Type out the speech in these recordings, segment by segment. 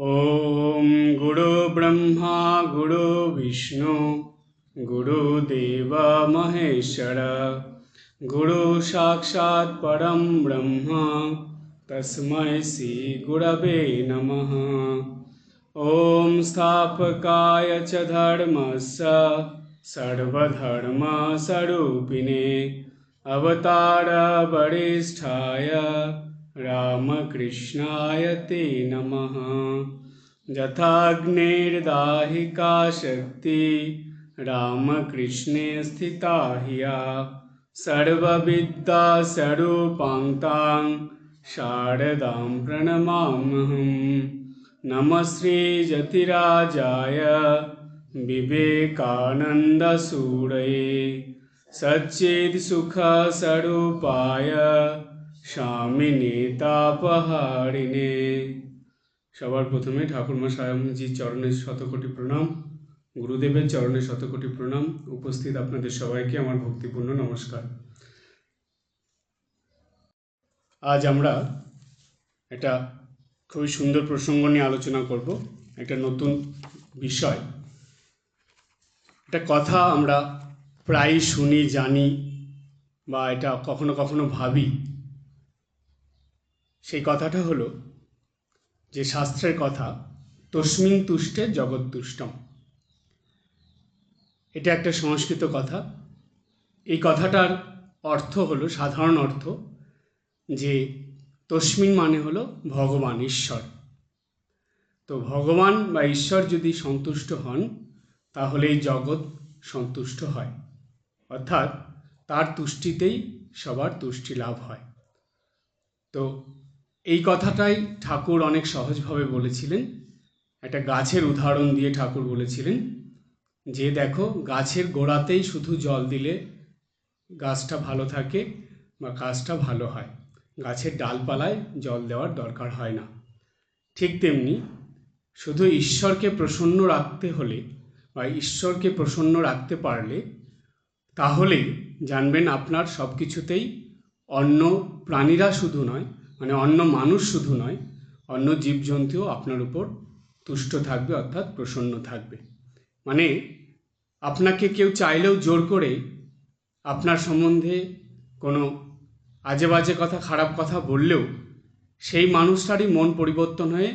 ॐ गुरुब्रह्मा गुरुविष्णु गुरुदेव महेश्वर, गुरु साक्षात् परं ब्रह्म, तस्मै श्रीगुरवे नमः। ॐ स्थापकाय च धर्मस्य सर्वधर्मस्वरूपिणे अवतारवरिष्ठाय रामकृष्णाय ते नमः। यथाग्निर्दाहिका शक्ति रामकृष्णे स्थिता ह्या। सर्वविद्यास्वरूपां तां शारदां प्रणमाम्यहम् नमः श्रीजतिराजाय विवेकानन्दसूरये। सच्चित्सुखस्वरूपाय স্বামিনী তাপহারিণে সবার প্রথমে ঠাকুরমা স্বয়ংজির চরণের শতকোটি প্রণাম, গুরুদেবের চরণের শতকোটি প্রণাম। উপস্থিত আপনাদের সবাইকে আমার ভক্তিপূর্ণ নমস্কার। আজ আমরা একটা খুবই সুন্দর প্রসঙ্গ নিয়ে আলোচনা করব, একটা নতুন বিষয়। একটা কথা আমরা প্রায়ই শুনি, জানি বা এটা কখনো কখনো ভাবি। সেই কথাটা হলো যে শাস্ত্রের কথা, তস্মিন তুষ্টে জগৎ তুষ্টম। এটা একটা সংস্কৃত কথা। এই কথাটার অর্থ হলো, সাধারণ অর্থ, যে তস্মিন মানে হলো ভগবান, ঈশ্বর। তো ভগবান বা ঈশ্বর যদি সন্তুষ্ট হন, তাহলে এই জগৎ সন্তুষ্ট হয়। অর্থাৎ তার তুষ্টিতেই সবার তুষ্টি লাভ হয়। তো এই কথাটাই ঠাকুর অনেক সহজভাবে বলেছিলেন। একটা গাছের উদাহরণ দিয়ে ঠাকুর বলেছিলেন যে, দেখো, গাছের গোড়াতেই শুধু জল দিলে গাছটা ভালো থাকে বা গাছটা ভালো হয়। গাছের ডালপালায় জল দেওয়ার দরকার হয় না। ঠিক তেমনি শুধু ঈশ্বরকে প্রসন্ন রাখতে হলে বা ঈশ্বরকে প্রসন্ন রাখতে পারলে তাহলেই জানবেন আপনার সব কিছুতেই অন্য প্রাণীরা শুধু নয় মানে অন্য মানুষ শুধু নয়, অন্য জীবজন্তুও আপনার উপর তুষ্ট থাকবে অর্থাৎ প্রসন্ন থাকবে। মানে আপনাকে কেউ চাইলেও জোর করে আপনার সম্বন্ধে কোনো আজে বাজে কথা, খারাপ কথা বললেও সেই মানুষটারই মন পরিবর্তন হয়ে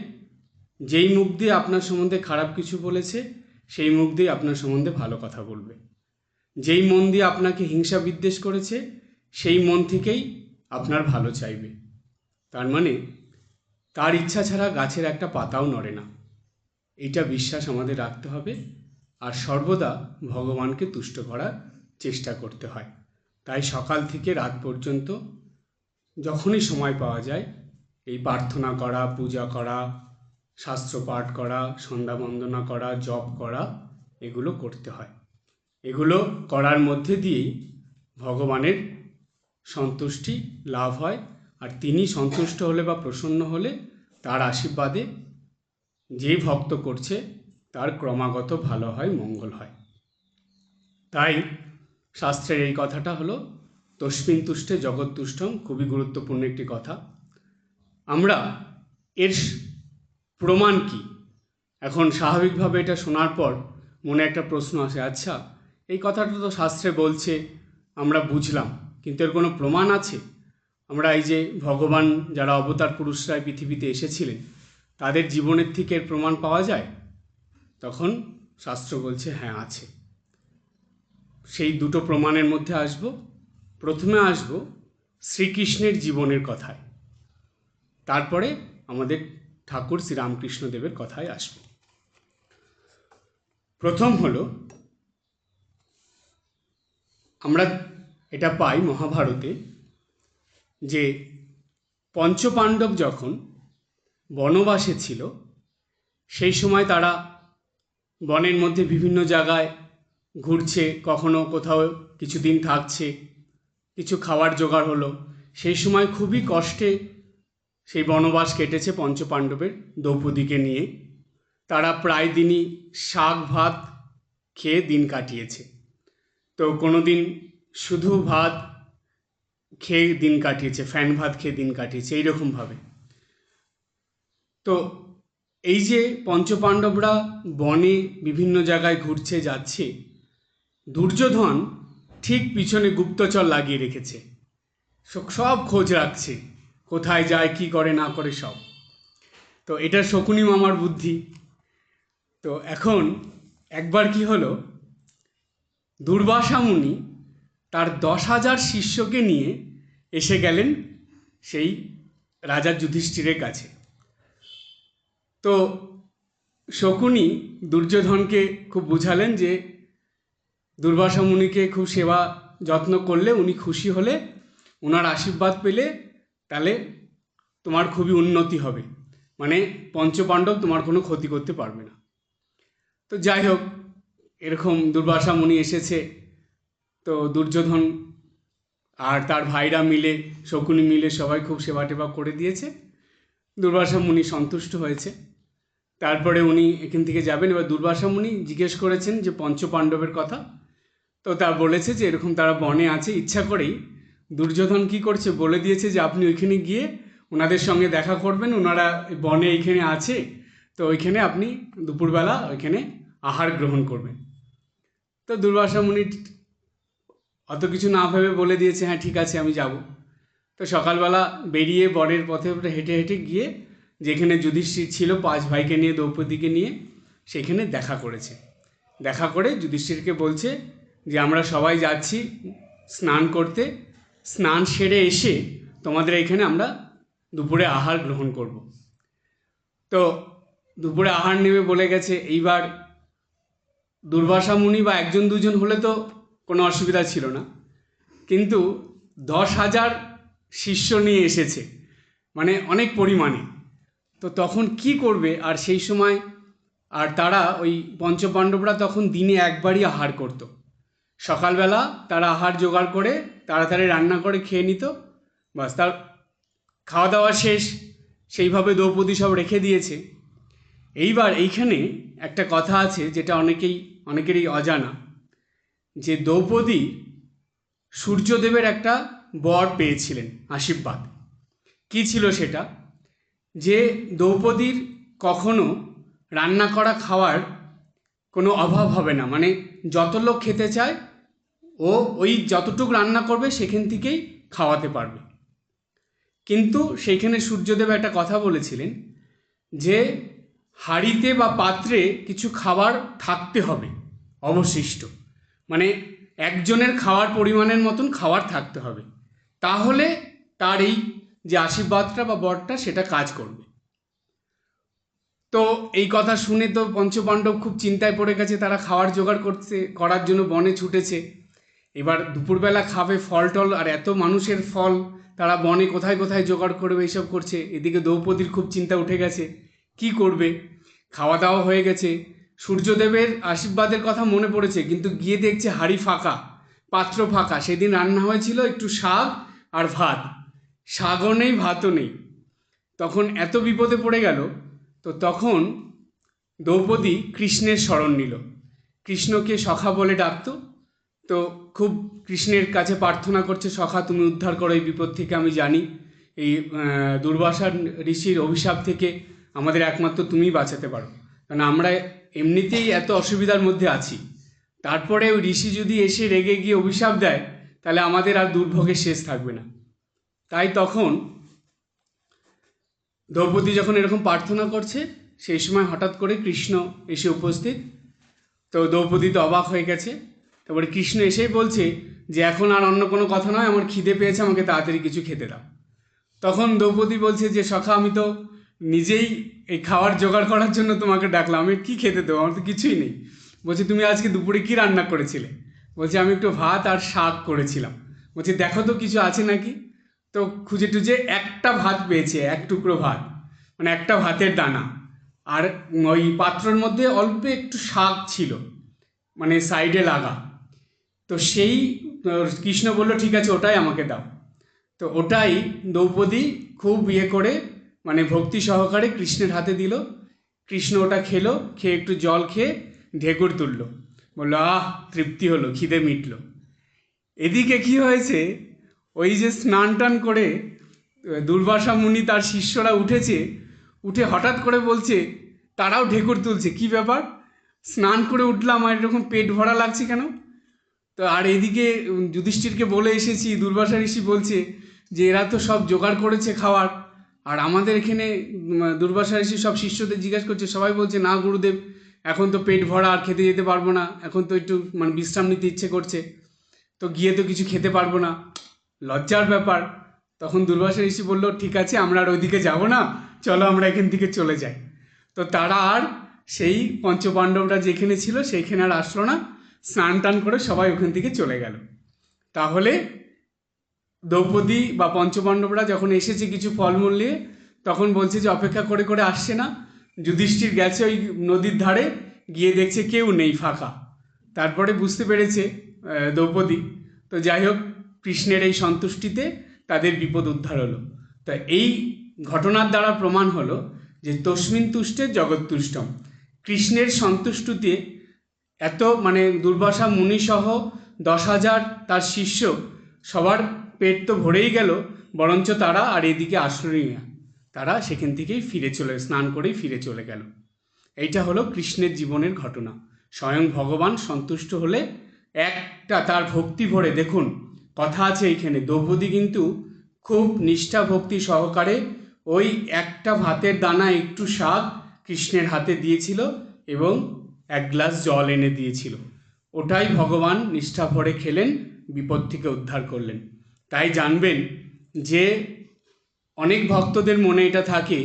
যেই মুখ দিয়ে আপনার সম্বন্ধে খারাপ কিছু বলেছে, সেই মুখ দিয়ে আপনার সম্বন্ধে ভালো কথা বলবে। যেই মন দিয়ে আপনাকে হিংসা বিদ্বেষ করেছে, সেই মন থেকেই আপনার ভালো চাইবে। তার মানে তার ইচ্ছা ছাড়া গাছের একটা পাতাও নড়ে না। এইটা বিশ্বাস আমাদের রাখতে হবে আর সর্বদা ভগবানকে তুষ্ট করার চেষ্টা করতে হয়। তাই সকাল থেকে রাত পর্যন্ত যখনই সময় পাওয়া যায়, এই প্রার্থনা করা, পূজা করা, শাস্ত্র পাঠ করা, সন্ধ্যা বন্দনা করা, জপ করা, এগুলো করতে হয়। এগুলো করার মধ্যে দিয়েই ভগবানের সন্তুষ্টি লাভ হয় আর তিনি সন্তুষ্ট হলে বা প্রসন্ন হলে তার আশীর্বাদে যে ভক্ত করছে, তার ক্রমাগত ভালো হয়, মঙ্গল হয়। তাই শাস্ত্রের এই কথাটা হলো, তস্মিন তুষ্টে জগৎ তুষ্টম খুবই গুরুত্বপূর্ণ একটি কথা। আমরা এর প্রমাণ কি? এখন স্বাভাবিকভাবে এটা শোনার পর মনে একটা প্রশ্ন আসে আচ্ছা এই কথাটা তো শাস্ত্রে বলছে, আমরা বুঝলাম, কিন্তু এর কোনো প্রমাণ আছে? আমরা এই যে ভগবান যারা অবতার পুরুষরা পৃথিবীতে এসেছিলেন, তাদের জীবনের থেকে প্রমাণ পাওয়া যায়? তখন শাস্ত্র বলছে হ্যাঁ আছে। সেই দুটো প্রমাণের মধ্যে আসব। প্রথমে আসব শ্রীকৃষ্ণের জীবনের কথায়। তারপরে আমাদের ঠাকুর শ্রীরামকৃষ্ণদেবের কথায় আসব। প্রথম হলো, আমরা এটা পাই মহাভারতে যে পঞ্চপাণ্ডব যখন বনবাসে ছিল, সেই সময় তারা বনের মধ্যে বিভিন্ন জায়গায় ঘুরছে, কখনো কোথাও কিছুদিন থাকছে, কিছু খাবার জোগাড় হলো। সেই সময় খুবই কষ্টে সেই বনবাস কেটেছে পঞ্চপাণ্ডবের দ্রৌপদীকে নিয়ে। তারা প্রায় দিনই শাক, ভাত খেয়ে দিন কাটিয়েছে। তো কোনো দিন শুধু ভাত খেয়ে দিন কাটিয়েছে, ফ্যান ভাত খেয়ে দিন কাটিয়েছে, এইরকমভাবে। তো এই যে পঞ্চপাণ্ডবরা বনে বিভিন্ন জায়গায় ঘুরছে, যাচ্ছে, দুর্যোধন ঠিক পিছনে গুপ্তচর লাগিয়ে রেখেছে। সব খোঁজ রাখছে, কোথায় যায়, কি করে, না করে সব। তো এটা শকুনি মামার বুদ্ধি। তো এখন একবার কি হলো দুর্বাসা মুনি তার দশ হাজার শিষ্যকে নিয়ে এসে গেলেন সেই রাজা যুধিষ্ঠিরের কাছে। তো শকুনি দুর্যোধনকে খুব বুঝালেন যে দুর্বাসা মুনিকে খুব সেবা যত্ন করলে উনি খুশি হলে ওনার আশীর্বাদ পেলে তাহলে তোমার খুবই উন্নতি হবে। মানে পঞ্চপাণ্ডব তোমার কোনো ক্ষতি করতে পারবে না। তো যাই হোক, এরকম দুর্বাসা মুনি এসেছে তো দুর্যোধন আর তার ভাইরা মিলে, শকুনি মিলে সবাই খুব সেবা টেবা করে দিয়েছে। দুর্বাসা মুনি সন্তুষ্ট হয়েছে। তারপরে উনি এখান থেকে যাবেন। এবার দুর্বাসা মুনি জিজ্ঞেস করেছেন যে পঞ্চপাণ্ডবের কথা। তো তা বলেছে যে এরকম তারা বনে আছে, ইচ্ছা করেই। দুর্যোধন কি করছে বলে দিয়েছে যে আপনি ওইখানে গিয়ে ওনাদের সঙ্গে দেখা করবেন। ওনারা বনে এইখানে আছে, তো ওইখানে আপনি দুপুরবেলা ওইখানে আহার গ্রহণ করবেন। তো দুর্বাসা মুনি অত কিছু না ভেবে বলে দিয়েছে হ্যাঁ ঠিক আছে, আমি যাব। তো সকালবেলা বেরিয়ে বরের পথে হেঁটে হেঁটে গিয়ে যেখানে যুধিষ্ঠির ছিল, পাঁচ ভাইকে নিয়ে, দ্রৌপদীকে নিয়ে, সেখানে দেখা করেছে। দেখা করে যুধিষ্ঠিরকে বলছে যে, আমরা সবাই যাচ্ছি স্নান করতে। স্নান সেরে এসে তোমাদের এখানে আমরা দুপুরে আহার গ্রহণ করব। তো দুপুরে আহার নেবে বলে গেছে। এইবার দুর্বাসা মুনি বা একজন দুজন হলে তো কোনো অসুবিধা ছিল না। কিন্তু দশ হাজার শিষ্য নিয়ে এসেছে মানে অনেক পরিমাণে। তো তখন কি করবে? আর সেই সময়, আর তারা ওই পঞ্চপাণ্ডবরা তখন দিনে একবারই আহার করত। সকালবেলা তারা আহার জোগাড় করে, তাড়াতাড়ি রান্না করে খেয়ে নিত। বাস, তার খাওয়া দাওয়া শেষ, সেইভাবে দ্রৌপদী সব রেখে দিয়েছে। এইবার এইখানে একটা কথা আছে, যেটা অনেকেই, অনেকেরই অজানা। যে দ্রৌপদী সূর্যদেবের একটা বর পেয়েছিলেন, আশীর্বাদ। কি ছিল সেটা? যে দ্রৌপদীর কখনো রান্না করা খাওয়ার কোনো অভাব হবে না মানে যত লোক খেতে চায়, ও ওই যতটুকু রান্না করবে সেখান থেকেই খাওয়াতে পারবে। কিন্তু সেইখানে সূর্যদেব একটা কথা বলেছিলেন যে হাঁড়িতে বা পাত্রে কিছু খাবার থাকতে হবে, অবশিষ্ট। মানে একজনের খাওয়ার পরিমাণের মতন খাবার থাকতে হবে। তাহলে তার এই যে আশীর্বাদটা বা বরটা, সেটা কাজ করবে। তো এই কথা শুনে তো পঞ্চপাণ্ডব খুব চিন্তায় পড়ে গেছে, তারা খাওয়ার জোগাড় করতে করার জন্য বনে ছুটেছে। এবার দুপুরবেলা খাবে ফল টল, আর এত মানুষের ফল, তারা বনে কোথায় কোথায় জোগাড় করবে, এইসব করছে। এদিকে দ্রৌপদীর খুব চিন্তা উঠে গেছে, কি করবে? খাওয়া দাওয়া হয়ে গেছে সূর্যদেবের আশীর্বাদের কথা মনে পড়েছে, কিন্তু গিয়ে দেখছে হাড়ি ফাঁকা, পাত্র ফাঁকা। সেদিন রান্না হয়েছিল একটু শাক আর ভাত। শাকও নেই, ভাতও নেই। তখন এত বিপদে পড়ে গেল, তো তখন দ্রৌপদী কৃষ্ণের স্মরণ নিল। কৃষ্ণকে সখা বলে ডাকতো, তো খুব কৃষ্ণের কাছে প্রার্থনা করছে, সখা, তুমি উদ্ধার করো এই বিপদ থেকে, আমি জানি। এই দুর্বাসা ঋষির অভিশাপ থেকে আমাদের একমাত্র তুমিই বাঁচাতে পারো। কারণ আমরা এমনিতেই এত অসুবিধার মধ্যে আছি। তারপরে ওই ঋষি যদি এসে রেগে গিয়ে অভিশাপ দেয়, তাহলে আমাদের আর দুর্ভোগের শেষ থাকবে না। তাই তখন দ্রৌপদী যখন এরকম প্রার্থনা করছে, সেই সময় হঠাৎ করে কৃষ্ণ এসে উপস্থিত। তো দ্রৌপদী তো অবাক হয়ে গেছে। তারপরে কৃষ্ণ এসেই বলছে যে, এখন আর অন্য কোনো কথা নয়, আমার খিদে পেয়েছে, আমাকে তাড়াতাড়ি কিছু খেতে দাও। তখন দ্রৌপদী বলছে যে, সখা, আমি তো নিজেই এই খাওয়ার জোগাড় করার জন্য তোমাকে ডাকলাম। আমি কী খেতে দেবো? আমার তো কিছুই নেই। বলছি, তুমি আজকে দুপুরে কী রান্না করেছিলে? বলছি, আমি একটু ভাত আর শাক করেছিলাম। বলছি, দেখো তো, কিছু আছে নাকি? তো খুঁজে টুজে একটা ভাত পেয়েছে, এক টুকরো ভাত মানে একটা ভাতের দানা। আর ওই পাত্রর মধ্যে অল্প একটু শাক ছিল মানে সাইডে লাগা। তো সেই কৃষ্ণ বলল, ঠিক আছে, ওটাই আমাকে দাও। তো ওটাই দ্রৌপদী খুব ইয়ে করে মানে ভক্তি সহকারে কৃষ্ণের হাতে দিল। কৃষ্ণ ওটা খেলো, খেয়ে একটু জল খেয়ে ঢেকুর তুললো। বলল, আহ, তৃপ্তি হলো, খিদে মিটলো। এদিকে কি হয়েছে, ওই যে স্নান টান করে দুর্বাসা মুনি তার শিষ্যরা উঠেছে, উঠে হঠাৎ করে বলছে, তারাও ঢেকুর তুলছে, কি ব্যাপার? স্নান করে উঠলাম, আর এরকম পেট ভরা লাগছে কেন? তো আর এদিকে যুধিষ্ঠিরকে বলে এসেছি, দুর্বাসা ঋষি বলছে যে, এরা তো সব জোগাড় করেছে খাওয়ার আর আমাদের এখানে দুর্বাসা ঋষি সব শিষ্যদের জিজ্ঞাসা করছে, সবাই বলছে, না, গুরুদেব, এখন তো পেট ভরা, আর খেতে যেতে পারব না। এখন তো একটু মানে বিশ্রাম নিতে ইচ্ছে করছে। তো গিয়ে তো কিছু খেতে পারব না। লজ্জার ব্যাপার। তখন দুর্বাসা ঋষি বলল, ঠিক আছে, আমরা আর ওইদিকে যাব না। চলো, আমরা এখান থেকে চলে যাই। তো তারা আর সেই পঞ্চপাণ্ডবরা যেখানে ছিল সেইখানে আর আসলো না। স্নান টান করে সবাই ওখান থেকে চলে গেল। তাহলে দ্রৌপদী বা পঞ্চপাণ্ডবরা যখন এসেছে কিছু ফলমূল নিয়ে, তখন বলছে যে অপেক্ষা করে করে আসছে না। যুধিষ্ঠির গেছে ওই নদীর ধারে, গিয়ে দেখছে কেউ নেই ফাঁকা। তারপরে বুঝতে পেরেছে দ্রৌপদী। তো যাই হোক, কৃষ্ণের এই সন্তুষ্টিতে তাদের বিপদ উদ্ধার হলো। তা এই ঘটনার দ্বারা প্রমাণ হলো যে তস্মিন তুষ্টে জগৎ তুষ্টম। কৃষ্ণের সন্তুষ্টিতে এত মানে দুর্বাসা মুনিসহ দশ হাজার তার শিষ্য সবার পেট তো ভরেই গেল, বরঞ্চ তারা আর এদিকে আশ্রয় না। তারা সেখান থেকেই ফিরে চলে, স্নান করেই ফিরে চলে গেল। এইটা হলো কৃষ্ণের জীবনের ঘটনা। স্বয়ং ভগবান সন্তুষ্ট হলে একটা তার ভক্তি ভরে, দেখুন, কথা আছে এইখানে, দ্রৌপদী কিন্তু খুব নিষ্ঠা ভক্তি সহকারে ওই একটা ভাতের দানা, একটু শাক কৃষ্ণের হাতে দিয়েছিল এবং এক গ্লাস জল এনে দিয়েছিল। ওটাই ভগবান নিষ্ঠা ভরে খেলেন, বিপদ থেকে উদ্ধার করলেন। তাই জানবেন যে অনেক ভক্তদের মনে এটা থাকে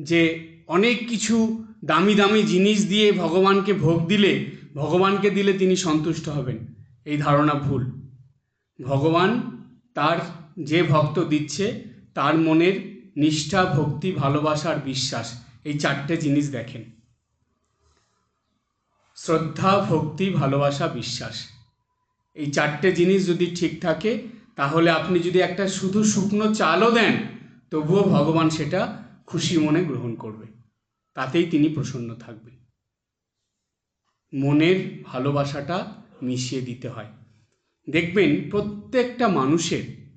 যে অনেক কিছু দামি দামি জিনিস দিয়ে ভগবানকে ভোগ দিলে, ভগবানকে দিলে তিনি সন্তুষ্ট হবেন। এই ধারণা ভুল। ভগবান তার যে ভক্ত দিচ্ছে, তার মনের নিষ্ঠা, ভক্তি, ভালোবাসা আর বিশ্বাস, এই চারটে জিনিস দেখেন। শ্রদ্ধা, ভক্তি, ভালোবাসা, বিশ্বাস। এই চারটে জিনিস যদি ঠিক থাকে তাহলে আপনি যদি একটা শুধু শুকনো চালও দেন, তবুও ভগবান সেটা খুশি মনে গ্রহণ করবে। তাতেই তিনি প্রসন্ন থাকবেন। মনের ভালোবাসাটা মিশিয়ে দিতে হয়। দেখবেন প্রত্যেকটা মানুষের,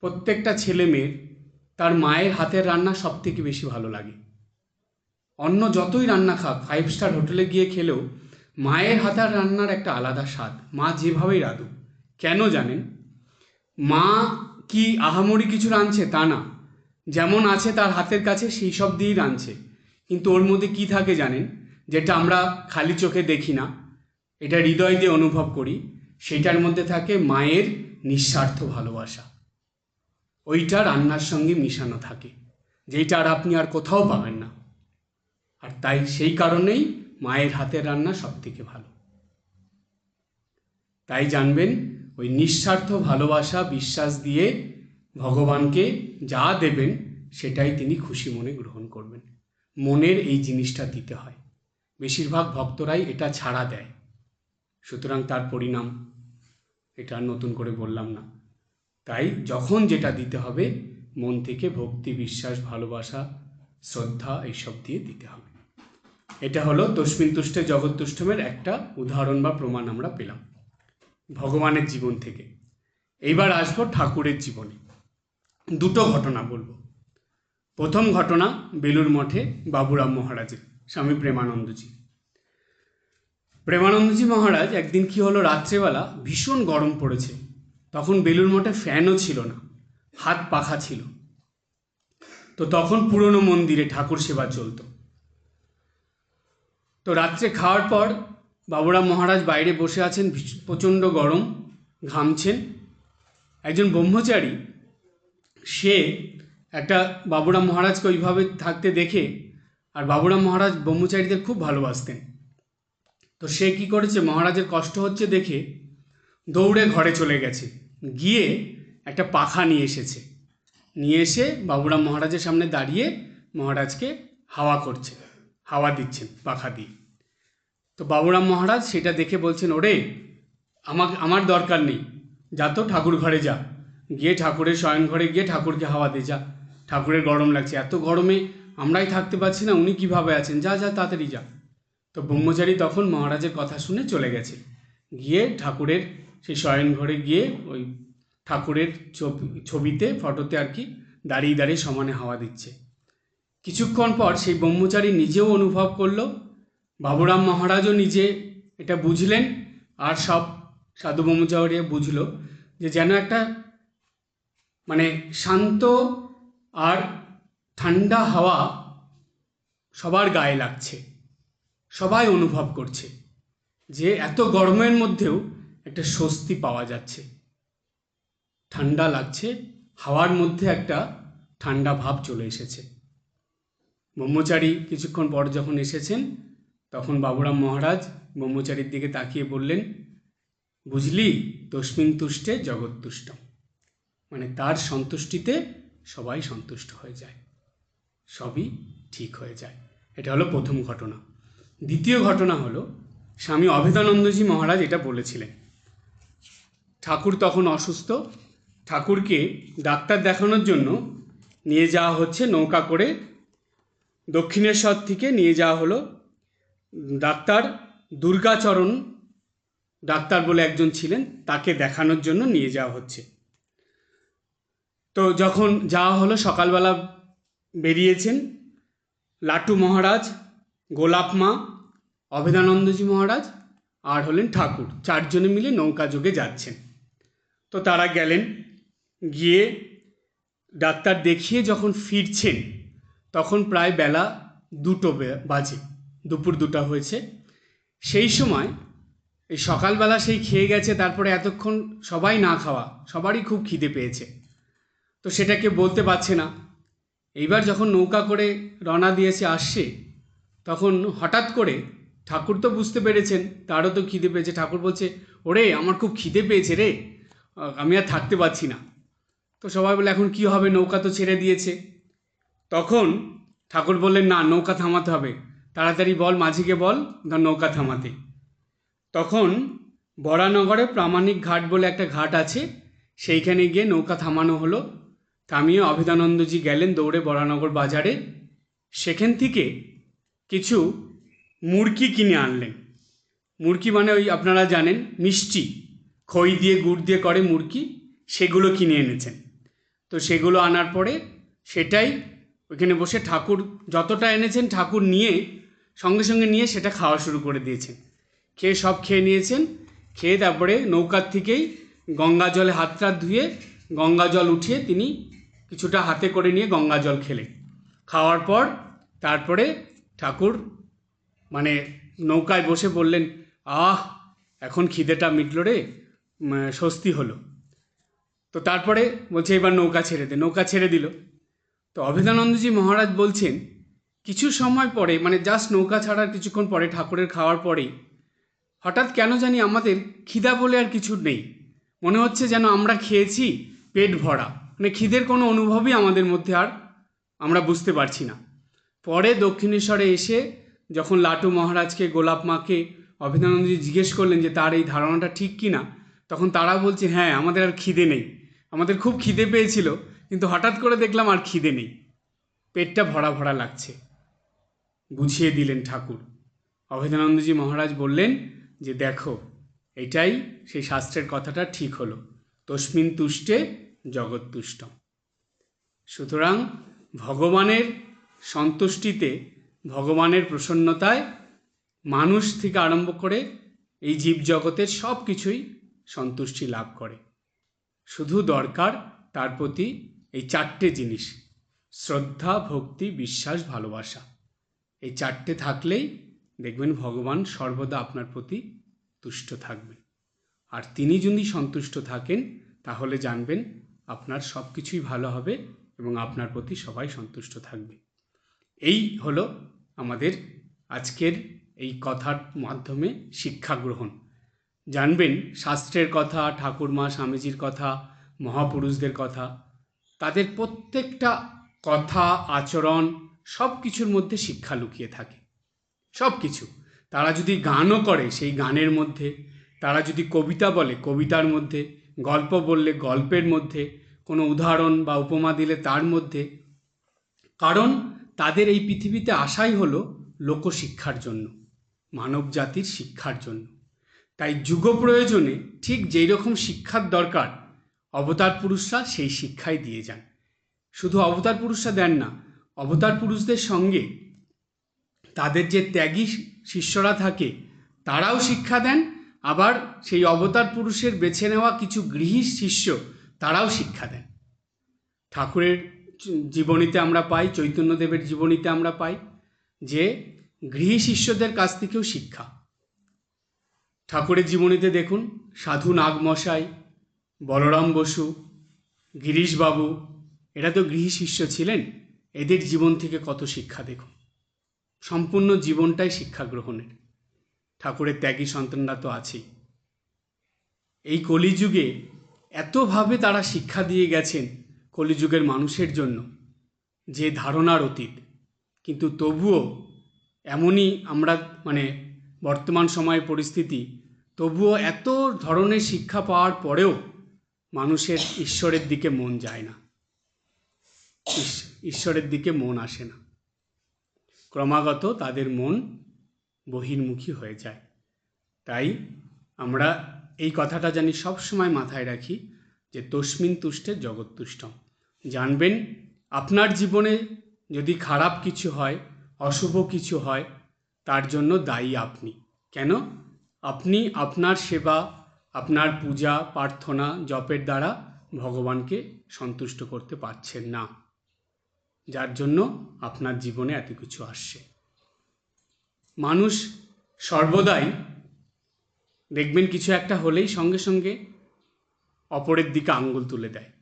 প্রত্যেকটা ছেলে মেয়ের তার মায়ের হাতের রান্না সব থেকে বেশি ভালো লাগে। অন্য যতই রান্না খাক ফাইভ স্টার হোটেলে গিয়ে খেলেও মায়ের হাতের রান্নার একটা আলাদা স্বাদ, মা যেভাবেই রাঁধুক। কেন জানেন? মা কি আহামরি কিছু রাঁধছে তা না। যেমন আছে তার হাতের কাছে, সেই সব দিয়েই রাঁধছে। কিন্তু ওর মধ্যে কি থাকে জানেন? যেটা আমরা খালি চোখে দেখি না, এটা হৃদয় দিয়ে অনুভব করি সেটার মধ্যে থাকে মায়ের নিঃস্বার্থ ভালোবাসা। ওইটা রান্নার সঙ্গে মিশানো থাকে, যেইটা আর আপনি আর কোথাও পাবেন না। আর তাই সেই কারণেই মায়ের হাতের রান্না সব থেকে ভালো। তাই জানবেন ওই নিঃস্বার্থ ভালোবাসা, বিশ্বাস দিয়ে ভগবানকে যা দেবেন, সেটাই তিনি খুশি মনে গ্রহণ করবেন। মনের এই জিনিসটা দিতে হয়। বেশিরভাগ ভক্তরাই এটা ছাড়া দেয়। সুতরাং তার পরিণাম, এটা নতুন করে বললাম না। তাই যখন যেটা দিতে হবে, মন থেকে ভক্তি, বিশ্বাস, ভালোবাসা, শ্রদ্ধা এইসব দিয়ে দিতে হবে। এটা হলো তস্মিন তুষ্টে জগৎ তুষ্টমের একটা উদাহরণ বা প্রমাণ আমরা পেলাম। ভগবানের জীবন থেকে। এইবার আসব ঠাকুরের জীবনে। দুটো ঘটনা বলব। প্রথম ঘটনা বেলুর মঠে বাবুরাম মহারাজের, স্বামী প্রেমানন্দজি প্রেমানন্দজি মহারাজ একদিন কি হলো রাত্রেবেলা, ভীষণ গরম পড়েছে। তখন বেলুর মঠে ফ্যানও ছিল না, হাত পাখা ছিল। তো তখন পুরনো মন্দিরে ঠাকুর সেবা চলতো। তো রাত্রে খাওয়ার পর বাবুরাম মহারাজ বাইরে বসে আছেন প্রচণ্ড গরম, ঘামছেন। একজন ব্রহ্মচারী, সে একটা বাবুরাম মহারাজকে ওইভাবে থাকতে দেখে আর বাবুরাম মহারাজ ব্রহ্মচারীদের খুব ভালোবাসতেন। তো সে কি করেছে, মহারাজের কষ্ট হচ্ছে দেখে দৌড়ে ঘরে চলে গেছে। গিয়ে একটা পাখা নিয়ে এসেছে। নিয়ে এসে বাবুরাম মহারাজের সামনে দাঁড়িয়ে মহারাজকে হাওয়া করছে, হাওয়া দিচ্ছেন পাখা দিয়ে। তো বাবুরাম মহারাজ সেটা দেখে বলছেন, ওরে, আমাকে, আমার দরকার নেই। যা তো ঠাকুর ঘরে যা। গিয়ে ঠাকুরের শয়ন ঘরে গিয়ে ঠাকুরকে হাওয়া দে, যা। ঠাকুরের গরম লাগছে। এত গরমে আমরাই থাকতে পারছি না, উনি কীভাবে আছেন? যা যা, তাড়াতাড়ি যা। তো ব্রহ্মচারী তখন মহারাজের কথা শুনে চলে গেছে। গিয়ে ঠাকুরের সেই শয়ন ঘরে গিয়ে ওই ঠাকুরের ছবি, ছবিতে, ফটোতে আর কি দাঁড়িয়ে দাঁড়িয়ে সমানে হাওয়া দিচ্ছে। কিছুক্ষণ পর সেই ব্রহ্মচারী নিজেও অনুভব করল বাবুরাম মহারাজও নিজে এটা বুঝলেন আর সব সাধু ব্রহ্মচারী বুঝলো যে যেন একটা মানে শান্ত আর ঠান্ডা হাওয়া সবার গায়ে লাগছে, সবাই অনুভব করছে যে এত গরমের মধ্যেও একটা স্বস্তি পাওয়া যাচ্ছে। ঠান্ডা লাগছে, হাওয়ার মধ্যে একটা ঠান্ডা ভাব চলে এসেছে। ব্রহ্মচারী কিছুক্ষণ পর যখন এসেছেন তখন বাবুরাম মহারাজ ব্রহ্মচারীর দিকে তাকিয়ে বললেন, বুঝলি, তস্মিন তুষ্টে জগৎ তুষ্ট মানে তার সন্তুষ্টিতে সবাই সন্তুষ্ট হয়ে যায়। সবই ঠিক হয়ে যায়। এটা হলো প্রথম ঘটনা। দ্বিতীয় ঘটনা হলো, স্বামী অভেদানন্দজি মহারাজ এটা বলেছিলেন। ঠাকুর তখন অসুস্থ। ঠাকুরকে ডাক্তার দেখানোর জন্য নিয়ে যাওয়া হচ্ছে নৌকা করে। দক্ষিণেশ্বর থেকে নিয়ে যাওয়া হলো ডাক্তার দুর্গাচরণ ডাক্তার বলে একজন ছিলেন, তাকে দেখানোর জন্য নিয়ে যাওয়া হচ্ছে। তো যখন যাওয়া হলো, সকালবেলা বেরিয়েছেন লাটু মহারাজ, গোলাপ মা অভেদানন্দজি মহারাজ আর হলেন ঠাকুর। চারজনে মিলে নৌকা যোগে যাচ্ছেন। তো তারা গেলেন, গিয়ে ডাক্তার দেখিয়ে যখন ফিরছেন, তখন প্রায় বেলা দুটো বাজে। দুপুর দুটা হয়েছে। সেই সময় এই সকালবেলা সেই খেয়ে গেছে, তারপরে এতক্ষণ সবাই না খাওয়া, সবারই খুব খিদে পেয়েছে। তো সেটাকে বলতে পারছে না। এইবার যখন নৌকা করে রওনা দিয়েছে আসছে, তখন হঠাৎ করে ঠাকুর তো বুঝতে পেরেছেন, তারও তো খিদে পেয়েছে। ঠাকুর বলছে, ওরে, আমার খুব খিদে পেয়েছে রে। আমি আর থাকতে পারছি না। তো সবাই বলে, এখন কি হবে? নৌকা তো ছেড়ে দিয়েছে। তখন ঠাকুর বললেন, না, নৌকা থামাতে হবে। তাড়াতাড়ি বল, মাঝিকে বল, ধর নৌকা থামাতে। তখন বরানগরে প্রামাণিক ঘাট বলে একটা ঘাট আছে, সেইখানে গিয়ে নৌকা থামানো হলো। থামিয়ে অভিদানন্দজি গেলেন দৌড়ে বরানগর বাজারে। সেখান থেকে কিছু মুরকি কিনে আনলেন। মুরকি মানে ওই আপনারা জানেন, মিষ্টি। খই দিয়ে, গুড় দিয়ে করে মুরকি সেগুলো কিনে এনেছেন। তো সেগুলো আনার পরে সেটাই ওইখানে বসে ঠাকুর, যতটা এনেছেন ঠাকুর নিয়ে সঙ্গে সঙ্গে নিয়ে সেটা খাওয়া শুরু করে দিয়েছেন। খেয়ে সব খেয়ে নিয়েছেন। খেয়ে তারপরে নৌকার থেকেই গঙ্গা জলে হাত টাত ধুয়ে গঙ্গা জল উঠিয়ে তিনি কিছুটা হাতে করে নিয়ে গঙ্গা জল খেলেন। খাওয়ার পর তারপরে ঠাকুর মানে নৌকায় বসে বললেন, আহ, এখন খিদেটা মিটল রে স্বস্তি হলো। তো তারপরে বলছে, এবার নৌকা ছেড়ে দে। নৌকা ছেড়ে দিল। তো অভেদানন্দজি মহারাজ বলছেন কিছু সময় পরে মানে জাস্ট নৌকা ছাড়ার কিছুক্ষণ পরে, ঠাকুরের খাওয়ার পরেই, হঠাৎ কেন জানি আমাদের খিদা বলে আর কিছু নেই। মনে হচ্ছে যেন আমরা খেয়েছি পেট ভরা। মানে খিদের কোনো অনুভবই আমাদের মধ্যে আর আমরা বুঝতে পারছি না। পরে দক্ষিণেশ্বরে এসে যখন লাটু মহারাজকে, গোলাপ মাকে অভিধানন্দজি জিজ্ঞেস করলেন যে তার এই ধারণাটা ঠিক কি না, তখন তারা বলছে হ্যাঁ আমাদের আর খিদে নেই। আমাদের খুব খিদে পেয়েছিল, কিন্তু হঠাৎ করে দেখলাম আর খিদে নেই। পেটটা ভরা ভরা লাগছে। বুঝিয়ে দিলেন ঠাকুর। অভেদানন্দজি মহারাজ বললেন যে, দেখো, এটাই সেই শাস্ত্রের কথাটা ঠিক হলো। তস্মিন তুষ্টে জগৎ তুষ্টম। সুতরাং ভগবানের সন্তুষ্টিতে, ভগবানের প্রসন্নতায় মানুষ থেকে আরম্ভ করে এই জীবজগতের সব কিছুই সন্তুষ্টি লাভ করে। শুধু দরকার তার প্রতি এই চারটে জিনিস, শ্রদ্ধা, ভক্তি, বিশ্বাস, ভালোবাসা। এই চারটে থাকলেই দেখবেন ভগবান সর্বদা আপনার প্রতি তুষ্ট থাকবেন আর তিনি যদি সন্তুষ্ট থাকেন, তাহলে জানবেন আপনার সব কিছুই ভালো হবে এবং আপনার প্রতি সবাই সন্তুষ্ট থাকবে। এই হলো আমাদের আজকের এই কথার মাধ্যমে শিক্ষা গ্রহণ। জানবেন শাস্ত্রের কথা, ঠাকুরমা, স্বামীজির কথা, মহাপুরুষদের কথা, তাদের প্রত্যেকটা কথা, আচরণ সব কিছুর মধ্যে শিক্ষা লুকিয়ে থাকে। সব কিছু তারা যদি গানও করে, সেই গানের মধ্যে। তারা যদি কবিতা বলে, কবিতার মধ্যে। গল্প বললে গল্পের মধ্যে। কোনো উদাহরণ বা উপমা দিলে তার মধ্যে। কারণ তাদের এই পৃথিবীতে আসাই হলো লোকশিক্ষার জন্য মানব জাতির শিক্ষার জন্য। তাই যুগ প্রয়োজনে ঠিক যেই রকম শিক্ষার দরকার, অবতার পুরুষরা সেই শিক্ষাই দিয়ে যান। শুধু অবতার পুরুষরা দেন না অবতার পুরুষদের সঙ্গে তাদের যে ত্যাগী শিষ্যরা থাকে, তারাও শিক্ষা দেন। আবার সেই অবতার পুরুষের বেছে নেওয়া কিছু গৃহী শিষ্য, তারাও শিক্ষা দেন। ঠাকুরের জীবনীতে আমরা পাই, চৈতন্যদেবের জীবনীতে আমরা পাই যে গৃহী শিষ্যদের কাছ থেকেও শিক্ষা। ঠাকুরের জীবনীতে দেখুন, সাধু নাগমশাই, বলরাম বসু, গিরিশবাবু, এরা তো গৃহী শিষ্য ছিলেন। এদের জীবন থেকে কত শিক্ষা দেখুন। সম্পূর্ণ জীবনটাই শিক্ষা গ্রহণের। ঠাকুরের ত্যাগী সন্তানরা তো আছেই। এই কলিযুগে এতভাবে তারা শিক্ষা দিয়ে গেছেন কলিযুগের মানুষের জন্য, যে ধারণার অতীত। কিন্তু তবুও এমনই আমরা মানে বর্তমান সময়ের পরিস্থিতি, তবুও এত ধরনের শিক্ষা পাওয়ার পরেও মানুষের ঈশ্বরের দিকে মন যায় না। ঈশ্বরের দিকে মন আসে না। ক্রমাগত তাদের মন বহির্মুখী হয়ে যায়। তাই আমরা এই কথাটা জানি সবসময় মাথায় রাখি যে তস্মিন তুষ্টে জগৎ তুষ্টম। জানবেন, আপনার জীবনে যদি খারাপ কিছু হয়, অশুভ কিছু হয়, তার জন্য দায়ী আপনি। কেন? আপনি আপনার সেবা, আপনার পূজা, প্রার্থনা, জপের দ্বারা ভগবানকে সন্তুষ্ট করতে পারছেন না। যার জন্য আপনার জীবনে এত কিছু আসছে। মানুষ সর্বদাই দেখবেন কিছু একটা হলেই সঙ্গে সঙ্গে অপরের দিকে আঙ্গুল তুলে দেয়।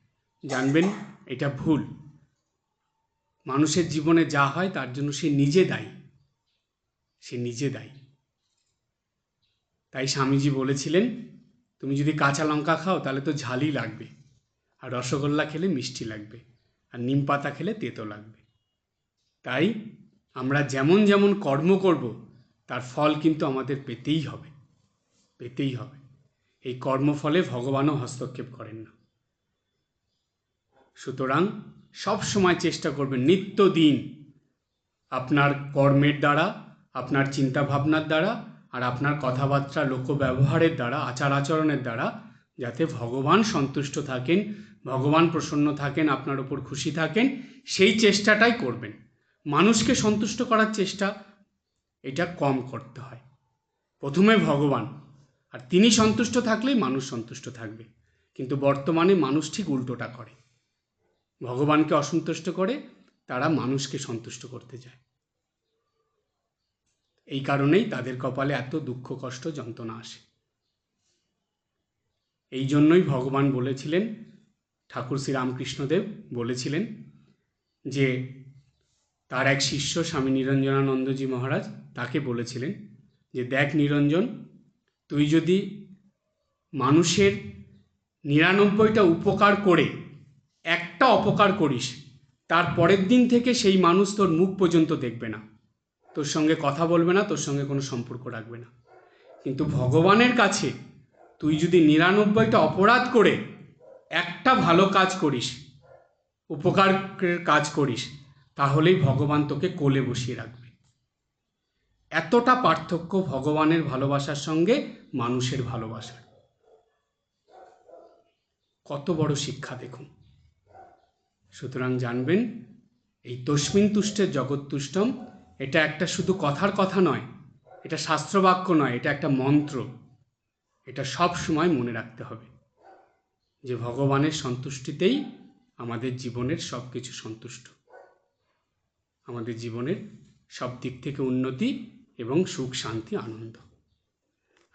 জানবেন, এটা ভুল। মানুষের জীবনে যা হয় তার জন্য সে নিজে দায়ী। সে নিজে দায়ী। তাই স্বামীজি বলেছিলেন, তুমি যদি কাঁচা লঙ্কা খাও তাহলে তো ঝালই লাগবে। আর রসগোল্লা খেলে মিষ্টি লাগবে। আর নিম পাতা খেলে তেতো লাগবে। তাই আমরা যেমন যেমন কর্ম করব, তার ফল কিন্তু আমাদের পেতেই হবে পেতেই হবে। এই কর্মফলে ভগবানও হস্তক্ষেপ করেন না। সুতরাং সব সময় চেষ্টা করবেন নিত্যদিন আপনার কর্মের দ্বারা, আপনার চিন্তা ভাবনার দ্বারা আর আপনার কথাবার্তা লোক ব্যবহারের দ্বারা, আচার আচরণের দ্বারা, যাতে ভগবান সন্তুষ্ট থাকেন ভগবান প্রসন্ন থাকেন, আপনার ওপর খুশি থাকেন, সেই চেষ্টাটাই করবেন। মানুষকে সন্তুষ্ট করার চেষ্টা, এটা কম করতে হয়। প্রথমে ভগবান, আর তিনি সন্তুষ্ট থাকলেই মানুষ সন্তুষ্ট থাকবে। কিন্তু বর্তমানে মানুষ ঠিক উল্টোটা করে। ভগবানকে অসন্তুষ্ট করে, তারা মানুষকে সন্তুষ্ট করতে যায়। এই কারণেই তাদের কপালে এত দুঃখ, কষ্ট, যন্ত্রণা আসে। এই জন্যই ভগবান বলেছিলেন ঠাকুর শ্রী রামকৃষ্ণদেব বলেছিলেন যে তার এক শিষ্য স্বামী নিরঞ্জনানন্দজি মহারাজ তাকে বলেছিলেন যে দেখ নিরঞ্জন, তুই যদি মানুষের নিরানব্বইটা উপকার করে, একটা অপকার করিস, তার পরের দিন থেকে সেই মানুষ তোর মুখ পর্যন্ত দেখবে না। তোর সঙ্গে কথা বলবে না, তোর সঙ্গে কোনো সম্পর্ক রাখবে না। কিন্তু ভগবানের কাছে তুই যদি নিরানব্বইটা অপরাধ করে একটা ভালো কাজ করিস উপকারের কাজ করিস, তাহলেই ভগবান তোকে কোলে বসিয়ে রাখবে। এতটা পার্থক্য ভগবানের ভালোবাসার সঙ্গে মানুষের ভালোবাসার। কত বড় শিক্ষা দেখুন। সুতরাং জানবেন, এই তস্মিন তুষ্টের জগৎ তুষ্টম, এটা একটা শুধু কথার কথা নয়, এটা শাস্ত্রবাক্য নয়, এটা একটা মন্ত্র, এটা সব সময় মনে রাখতে হবে। যে ভগবানের সন্তুষ্টিতেই আমাদের জীবনের সব কিছু সন্তুষ্ট। আমাদের জীবনের সব দিক থেকে উন্নতি এবং সুখ, শান্তি, আনন্দ।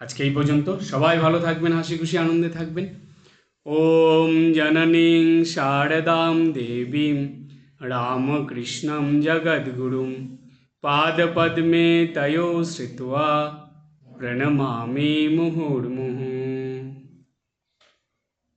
আজকে এই পর্যন্ত সবাই ভালো থাকবেন, হাসি খুশি, আনন্দে থাকবেন। ওম জননীং শারদাম দেবীম রামকৃষ্ণম জগদ্গুরুম পাদপদ্মে তয়ো শ্রিত্বা প্রণমামি মুহুর্মুহু।